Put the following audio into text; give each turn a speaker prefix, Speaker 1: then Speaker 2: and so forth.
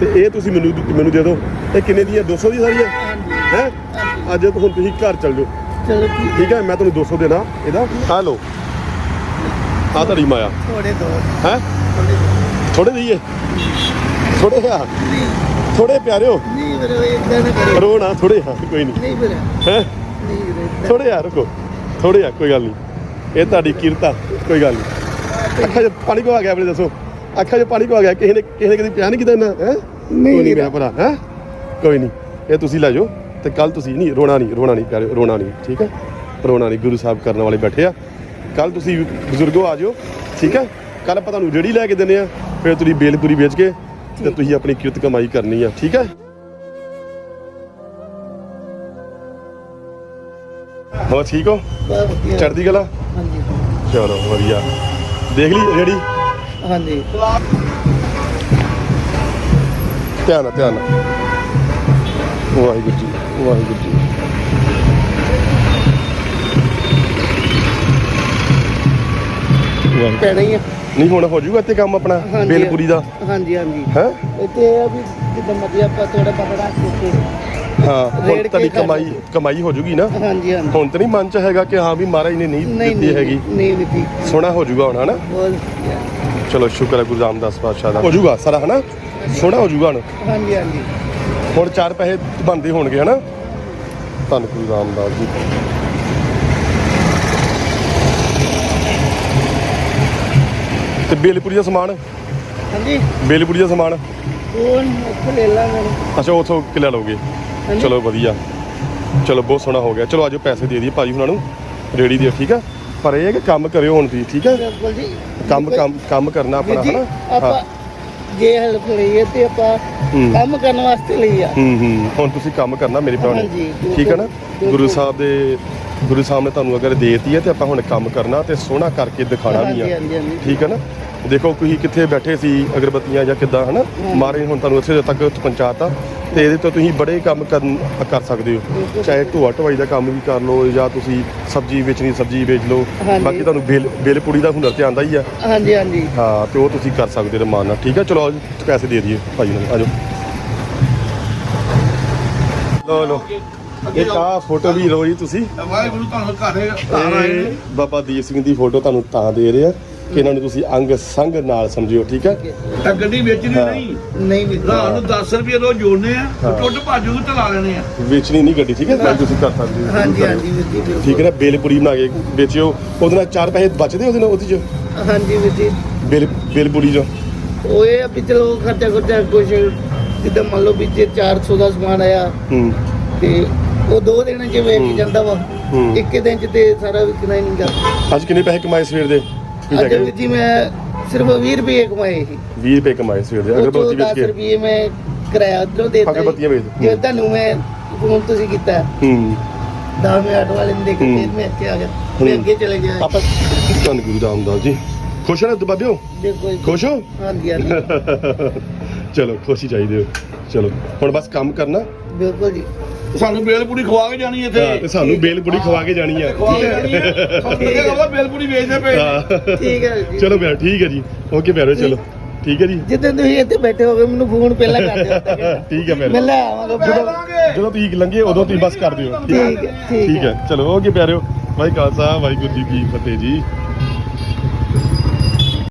Speaker 1: ਤੇ ਇਹ ਤੁਸੀਂ ਮੈਨੂੰ ਮੈਨੂੰ ਦੇ ਦਿਓ। ਇਹ ਕਿੰਨੇ ਦੀਆਂ? 200 ਦੀ ਸਾਰੀਆਂ? ਹੈ? ਅੱਜ ਤਾਂ ਹੁਣ ਤੁਸੀਂ ਘਰ ਚੱਲ ਜਾਓ।
Speaker 2: ਚਲੋ ਠੀਕ
Speaker 1: ਹੈ ਮੈਂ ਤੁਹਾਨੂੰ 200 ਦੇਣਾ ਇਹਦਾ। ਆ ਲਓ। ਆ ਤੁਹਾਡੀ ਮਾਇਆ।
Speaker 2: ਥੋੜੇ ਦੋ।
Speaker 1: ਹੈ?
Speaker 2: ਥੋੜੇ
Speaker 1: ਦਈਏ? ਥੋੜੇ ਆ? ਥੋੜੇ ਪਿਆਰਿਓ?
Speaker 2: ਨਹੀਂ ਵੀਰੇ ਇਦਾਂ ਨਾ ਕਰੋ।
Speaker 1: ਰੋ ਨਾ ਥੋੜੇ ਆ ਕੋਈ ਨਹੀਂ।
Speaker 2: ਨਹੀਂ ਵੀਰੇ।
Speaker 1: ਹੈ?
Speaker 2: ਨਹੀਂ ਵੀਰੇ
Speaker 1: ਥੋੜੇ ਆ ਰੁਕੋ। ਥੋੜੇ ਆ ਕੋਈ ਗੱਲ ਨਹੀਂ। ਇਹ ਤੁਹਾਡੀ ਕਿਰਤਾ ਕੋਈ ਗੱਲ ਨਹੀਂ। ਅੱਖਾਂ 'ਚ ਪਾਣੀ ਕੋ ਆ ਗਿਆ ਆਪਣੇ ਦੱਸੋ। ਅੱਖਾਂ 'ਚ ਪਾਣੀ ਕੋ ਆ ਗਿਆ ਕਿਸੇ ਨੇ ਕਿਸੇ ਨੇ ਕਦੀ ਪਿਆ ਨਹੀਂ ਕੀਤਾ ਨਾ ਹੈ?
Speaker 2: ਨਹੀਂ
Speaker 1: ਕੋਈ ਨਹੀਂ ਭਰਾ ਹੈ? ਕੋਈ ਨਹੀਂ ਇਹ ਤੁਸੀਂ ਲੈ ਜਾਓ ਤੇ ਕੱਲ ਤੁਸੀਂ ਨਹੀਂ ਰੋਣਾ ਨਹੀਂ ਰੋਣਾ ਨਹੀਂ ਪਿਆਰੇ ਰੋਣਾ ਨਹੀਂ ਠੀਕ ਹੈ? ਰੋਣਾ ਨਹੀਂ ਗੁਰੂ ਸਾਹਿਬ ਕਰਨ ਵਾਲੇ ਬੈਠੇ ਆ। ਕੱਲ ਤੁਸੀਂ ਬਜ਼ੁਰਗੋ ਆ ਜਾਓ ਠੀਕ ਹੈ? ਕੱਲ ਆਪਾਂ ਤੁਹਾਨੂੰ ਰੇੜੀ ਲੈ ਕੇ ਦਿੰਦੇ ਆ ਫਿਰ ਤੁਸੀਂ ਬੇਲਪੁਰੀ ਵੇਚ ਕੇ ਤੇ ਤੁਸੀਂ ਆਪਣੀ ਕਿਰਤ ਕਮਾਈ ਕਰਨੀ ਆ ਠੀਕ ਹੈ? ਹੋ ਠੀਕ ਹੋ? ਚੜ੍ਹਦੀ ਕਲਾ?
Speaker 2: ਹਾਂਜੀ।
Speaker 1: ਚਲੋ ਵਧੀਆ। ਦੇਖ ਲਈ ਰੇੜੀ?
Speaker 2: ਹਾਂਜੀ।
Speaker 1: ਧਿਆਨ ਨਾਲ ਧਿਆਨ ਨਾਲ। ਵਾਹਿਗੁਰੂ ਜੀ ਵਾਹਿਗੁਰੂ ਜੀ। ਵਾਹਿਗੁਰੂ।
Speaker 2: ਪੈਣਾ ਹੀ ਆ
Speaker 1: ਨਹੀਂ ਹੁਣ ਹੋ ਜਾਊਗਾ ਤੇ ਕੰਮ ਆਪਣਾ
Speaker 2: ਹਾਂਜੀ।
Speaker 1: ਬੇਲਪੁਰੀ ਦਾ?
Speaker 2: ਹਾਂਜੀ ਹਾਂਜੀ।
Speaker 1: ਹੈ?
Speaker 2: ਇੱਥੇ ਇਹ ਆ ਵੀ ਜਿੱਦਾਂ ਮਰਜ਼ੀ ਆਪਾਂ ਥੋੜਾ ਪਕੜਾ ਕੇ
Speaker 1: ਹਾਂ ਹੁਣ
Speaker 2: ਰੇੜ
Speaker 1: ਤੁਹਾਡੀ ਕਮਾਈ ਕਮਾਈ ਹੋ ਜੂਗੀ ਨਾ?
Speaker 2: ਹਾਂਜੀ ਹਾਂਜੀ।
Speaker 1: ਹੁਣ ਤਾਂ ਨਹੀਂ ਮਨ ਚ ਹੈਗਾ ਕਿ ਹਾਂ ਵੀ ਮਹਾਰਾਜ ਨੇ ਨਹੀਂ
Speaker 2: ਨਹੀਂ
Speaker 1: ਦਿੱਤੀ ਹੈਗੀ।
Speaker 2: ਨਹੀਂ ਦਿੱਤੀ।
Speaker 1: ਸੋਹਣਾ ਹੋ ਜਾਊਗਾ ਹੁਣ ਹਨਾ
Speaker 2: ਬਹੁਤ ਵਧੀਆ।
Speaker 1: ਚਲੋ ਸ਼ੁਕਰ ਹੈ ਗੁਰੂ ਰਾਮਦਾਸ ਪਾਤਸ਼ਾਹ ਦਾ। ਹੋ ਜਾਊਗਾ ਸਾਰਾ ਹਨਾ? ਸੋਹਣਾ ਹੋ ਜਾਊਗਾ ਹੁਣ।
Speaker 2: ਹਾਂਜੀ ਹਾਂਜੀ।
Speaker 1: ਹੁਣ ਚਾਰ ਪੈਸੇ ਬਣਦੇ ਹੋਣਗੇ ਹਨਾ? ਧੰਨ ਗੁਰੂ ਰਾਮਦਾਸ ਜੀ। ਤੇ ਬੇਲਪੁਰੀ ਦਾ ਸਮਾਨ?
Speaker 2: ਹਾਂਜੀ।
Speaker 1: ਬੇਲਪੁਰੀ ਦਾ ਸਮਾਨ?
Speaker 2: ਉਹ ਉੱਥੇ ਲੈ ਲਾਂਗੇ।
Speaker 1: ਅੱਛਾ ਉਥੋਂ ਕਿੱਲਾ ਲਓਗੇ। ਚਲੋ ਵਧੀਆ। ਚਲੋ ਬਹੁਤ ਸੋਹਣਾ ਹੋ ਗਿਆ। ਚਲੋ ਆਜੋ ਪੈਸੇ ਦੇ ਦਈਏ ਭਾਜੀ ਉਹਨਾਂ ਨੂੰ ਰੇੜੀ ਦੇ ਠੀਕ ਆ? ਪਰ ਇਹ ਹੈ ਕਿ ਕੰਮ ਕਰਿਓ ਹੁਣ ਤੁਸੀਂ ਠੀਕ
Speaker 2: ਬਿਲਕੁਲ ਜੀ।
Speaker 1: ਕੰਮ ਕੰਮ ਕੰਮ ਕਰਨਾ ਆਪਣਾ
Speaker 2: ਜੀ,
Speaker 1: ਹਨਾ?
Speaker 2: ਆਪਾਂ
Speaker 1: ਹਾਂ।
Speaker 2: ਜੇ ਹੈਲਪ ਲਈਏ ਤੇ ਆਪਾਂ
Speaker 1: ਹੂੰ।
Speaker 2: ਕੰਮ ਕਰਨ ਵਾਸਤੇ ਲਈ ਆ।
Speaker 1: ਹੂੰ ਹੂੰ। ਹੁਣ ਤੁਸੀਂ ਕੰਮ ਕਰਨਾ ਮੇਰੇ ਭਰਾ ਨੇ ਠੀਕ ਹੈ ਨਾ?
Speaker 2: ਬਿਲਕੁਲ।
Speaker 1: ਗੁਰੂ ਸਾਹਿਬ ਦੇ ਗੁਰੂ ਸਾਹਿਬ ਨੇ ਤੁਹਾਨੂੰ ਅਗਰ ਦੇਤੀ ਹੈ ਤੇ ਆਪਾਂ ਹੁਣ ਕੰਮ ਕਰਨਾ ਤੇ ਸੋਹਣਾ ਕਰਕੇ ਦਿਖਾਣਾ ਵੀ ਆ।
Speaker 2: ਹਾਂਜੀ ਹਾਂਜੀ
Speaker 1: ਠੀਕ ਹੈ ਨਾ? ਦੇਖੋ ਤੁਸੀਂ ਕਿੱਥੇ ਬੈਠੇ ਸੀ ਅਗਰਬੱਤੀਆਂ ਜਾਂ ਕਿੱਦਾਂ ਹਨਾ? ਮਾਰੇ ਹੁਣ ਤੁਹਾਨੂੰ ਇੱਥੇ ਤੱਕ ਪਹੁੰਚਾਤਾ ਤੇ ਇਹਦੇ ਤੋਂ ਤੁਸੀਂ ਬੜੇ ਕੰਮ ਕਰਨ ਕਰ ਸਕਦੇ ਹੋ। ਚਾਹੇ ਢੋਆ ਢਵਾਈ ਦਾ ਕੰਮ ਵੀ ਕਰ ਲਓ ਜਾਂ ਤੁਸੀਂ ਸਬਜ਼ੀ ਵੇਚਣੀ ਸਬਜ਼ੀ ਵੇਚ ਲਓ।
Speaker 2: ਹਾਂਜੀ।
Speaker 1: ਬਾਕੀ ਤੁਹਾਨੂੰ ਬੇਲ ਬੇਲ ਪੂੜੀ ਦਾ ਹੁਨਰ ਤੇ ਆਂਦਾ ਹੀ ਆ।
Speaker 2: ਹਾਂਜੀ ਹਾਂਜੀ।
Speaker 1: ਹਾਂ ਤੇ ਉਹ ਤੁਸੀਂ ਕਰ ਸਕਦੇ ਹੋ ਰਮਾਨ ਨਾਲ। ਠੀਕ ਹੈ ਚਲੋ ਆਓ ਜੀ, ਪੈਸੇ ਦੇ ਦਈਏ। ਭਾਈ ਨੂੰ ਆਜੋ ਲੋ ਲੋ ਇੱਕ ਆ ਫੋਟੋ ਵੀ ਲਓ ਜੀ ਤੁਸੀਂ।
Speaker 3: ਵਾਹਿਗੁਰੂ ਤੁਹਾਨੂੰ ਘਰ ਘਰ ਆਏ
Speaker 1: ਇਹ ਬਾਬਾ ਦੀਪ ਸਿੰਘ ਦੀ ਫੋਟੋ ਤੁਹਾਨੂੰ ਤਾਂ ਦੇ ਰਹੇ ਆ ਕਿ ਇਹਨਾਂ ਨੂੰ ਤੁਸੀਂ ਅੰਗ ਸੰਗ ਨਾਲ ਸਮਝਿਓ ਠੀਕ ਹੈ
Speaker 3: ਤਾਂ ਗੱਡੀ ਵੇਚਣੀ
Speaker 1: ਹਾਂ।
Speaker 3: ਨਹੀਂ।
Speaker 2: ਨਹੀਂ ਵੀ
Speaker 3: ਰਾਤ ਨੂੰ 10 ਰੁਪਏ ਰੋਜ਼ ਜੋੜਨੇ ਆ
Speaker 1: ਹਾਂ।
Speaker 3: ਟੁੱਟ ਭਾਜੂ ਨੂੰ ਚਲਾ ਲੈਣੇ ਆ।
Speaker 1: ਵੇਚਣੀ ਨਹੀਂ ਗੱਡੀ ਠੀਕ ਹੈ। ਤੁਸੀਂ ਕਰ ਸਕਦੇ ਹੋ
Speaker 2: ਹਾਂਜੀ ਹਾਂਜੀ ਵੀਰ ਜੀ ਬਿਲਕੁਲ।
Speaker 1: ਠੀਕ ਹੈ ਨਾ? ਬੇਲਪੂਰੀ ਬਣਾ ਕੇ ਵੇਚਿਓ। ਉਹਦੇ ਨਾਲ ਚਾਰ ਪੈਸੇ ਬਚਦੇ ਉਹਦੇ ਨਾਲ ਉਹਦੇ ਚ?
Speaker 2: ਹਾਂਜੀ ਵੀਰ ਜੀ।
Speaker 1: ਬੇਲ ਬੇਲਪੂਰੀ ਚ?
Speaker 2: ਉਹ ਇਹ ਆ ਵੀ ਚਲੋ ਖਰਚਾ ਖਰਚਾ ਕੁਛ ਜਿੱਦਾਂ ਮੰਨ ਲਓ ਵੀ ਜੇ 400 ਦਾ ਸਮਾਨ ਆਇਆ
Speaker 1: ਹੂੰ।
Speaker 2: ਤੇ ਉਹ ਦੋ ਦਿਨਾਂ ਚ ਵੇਚ
Speaker 1: ਹੂੰ।
Speaker 2: ਜਾਂਦਾ ਵਾ
Speaker 1: ਹੂੰ।
Speaker 2: ਇੱਕ ਦਿਨ ਚ ਤੇ ਸਾਰਾ ਵਿਕਣਾ ਹੀ ਨਹੀਂ ਜਾਂਦਾ
Speaker 1: ਅੱਜ ਕਿੰਨੇ ਪੈਸੇ ਕਮਾਏ ਸਵੇਰ ਦੇ ਤੁਸੀਂ
Speaker 2: ਅੱਜ
Speaker 1: ਹੈਗੇ?
Speaker 2: ਵੀਰ ਜੀ ਮੈਂ ਸਿਰਫ 20 ਰੁਪਏ ਕਮਾਏ ਸੀ
Speaker 1: 20 ਰੁਪਏ ਕਮਾਏ ਸਵੇਰ ਦੇ
Speaker 2: ਉਹ ਚੋਂ
Speaker 1: ਵੇਚ
Speaker 2: 10
Speaker 1: ਕੇ
Speaker 2: ਰੁਪਏ ਮੈਂ ਕਿਰਾਇਆ ਉਧਰੋਂ ਦੇਤਾ।
Speaker 1: ਅਗਰਬੱਤੀਆਂ ਵੇਚ।
Speaker 2: ਜੇ ਤੁਹਾਨੂੰ ਮੈਂ ਫੋਨ ਤੁਸੀਂ ਕੀਤਾ
Speaker 1: ਹੂੰ
Speaker 2: 10 ਮਿੰਟ ਆਟੋ ਵਾਲੇ ਨੇ ਦੇਖੇ
Speaker 1: ਹੂੰ।
Speaker 2: ਫਿਰ ਮੈਂ ਇੱਥੇ ਆ ਗਿਆ ਮੈਂ
Speaker 1: ਹੂੰ।
Speaker 2: ਅੱਗੇ ਚਲੇ ਗਿਆ
Speaker 1: ਆਪਾਂ ਧੰਨ ਗੁਰੂ ਰਾਮਦਾਸ ਜੀ ਖੁਸ਼ ਹੋ ਨਾ ਦਬਾਬਿਓ
Speaker 2: ਦੇਖੋ ਜੀ।
Speaker 1: ਖੁਸ਼ ਹੋ
Speaker 2: ਹਾਂਜੀ ਹਾਂਜੀ
Speaker 1: ਚਲੋ ਖੁਸ਼ੀ ਚਾਹੀਦੇ ਹੋ ਚਲੋ ਹੁਣ ਬਸ ਕੰਮ ਕਰਨਾ
Speaker 2: ਬਿਲਕੁਲ ਜੀ
Speaker 3: ਸਾਨੂੰ ਬੇਲਪੂੜੀ ਖਵਾ ਕੇ ਜਾਣੀ
Speaker 1: ਹਾਂ,
Speaker 3: ਇੱਥੇ
Speaker 1: ਤੇ ਸਾਨੂੰ ਬੇਲ ਬੁੜੀ ਖਵਾ ਕੇ ਜਾਣੀ ਆ।
Speaker 3: ਖਵਾ ਕੇ ਜਾਣੀ ਆ। ਸਾਨੂੰ ਬੇਲਪੂੜੀ ਵੇਚਦੇ ਪਏ ਨੇ।
Speaker 1: ਹਾਂ।
Speaker 2: ਠੀਕ ਹੈ ਜੀ।
Speaker 1: ਚਲੋ ਪਿਆਰ ਠੀਕ ਹੈ ਜੀ। ਓਕੇ ਪਿਆਰੋ ਚਲੋ। ਠੀਕ ਹੈ ਜੀ।
Speaker 2: ਜਿੱਦਾਂ ਤੁਸੀਂ ਇੱਥੇ ਬੈਠੇ ਹੋਗੇ ਮੈਨੂੰ ਫੋਨ ਪਹਿਲਾਂ ਕਰ ਦਿਓ।
Speaker 1: ਠੀਕ ਹੈ
Speaker 2: ਮੈਂ ਲੈ ਆਵਾਂਗਾ
Speaker 3: ਜਦੋਂ
Speaker 1: ਜਦੋਂ ਤੁਸੀਂ ਲੰਘੇ ਉਦੋਂ ਤੁਸੀਂ ਬਸ ਕਰ ਦਿਓ।
Speaker 2: ਠੀਕ ਹੈ ਠੀਕ
Speaker 1: ਠੀਕ ਹੈ। ਚਲੋ ਓਕੇ ਪਿਆਰਿਓ ਵਾਹਿਗੁਰੂ ਖਾਲਸਾ ਵਾਹਿਗੁਰੂ ਜੀ ਕੀ ਫਤਿਹ ਜੀ।